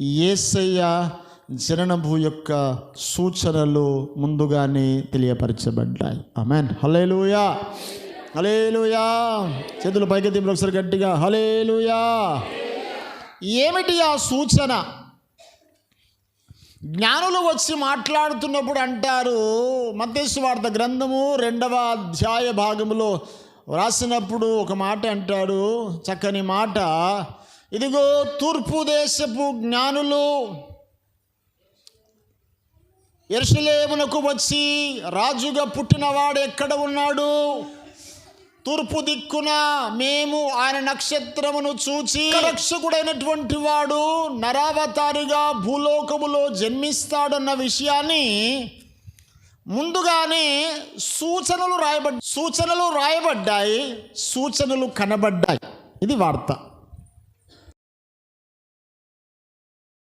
ఏసయ్య జననభూ యొక్క సూచనలు ముందుగానే తెలియపరచబడ్డాయి. అమెన్ హలేలుయా హలేలుయా చేతులు పైకి దింపులు ఒకసారి గట్టిగా. హలేలుయా ఏమిటి ఆ సూచన? జ్ఞానులు వచ్చి మాట్లాడుతున్నప్పుడు అంటారు మధ్యస్వార్థ వార్త గ్రంథము రెండవ అధ్యాయ భాగంలో వ్రాసినప్పుడు ఒక మాట అంటాడు చక్కని మాట ఇదిగో తూర్పు దేశపు జ్ఞానులు ఎరుసలేమునకు వచ్చి రాజుగా పుట్టినవాడు ఎక్కడ ఉన్నాడు? తూర్పు దిక్కున మేము ఆయన నక్షత్రమును చూచి రక్షకుడైనటువంటి వాడు నరావతారిగా భూలోకములో జన్మిస్తాడన్న విషయాన్ని ముందుగానే సూచనలు రాయబడ్ సూచనలు రాయబడ్డాయి సూచనలు కనబడ్డాయి. ఇది వార్త.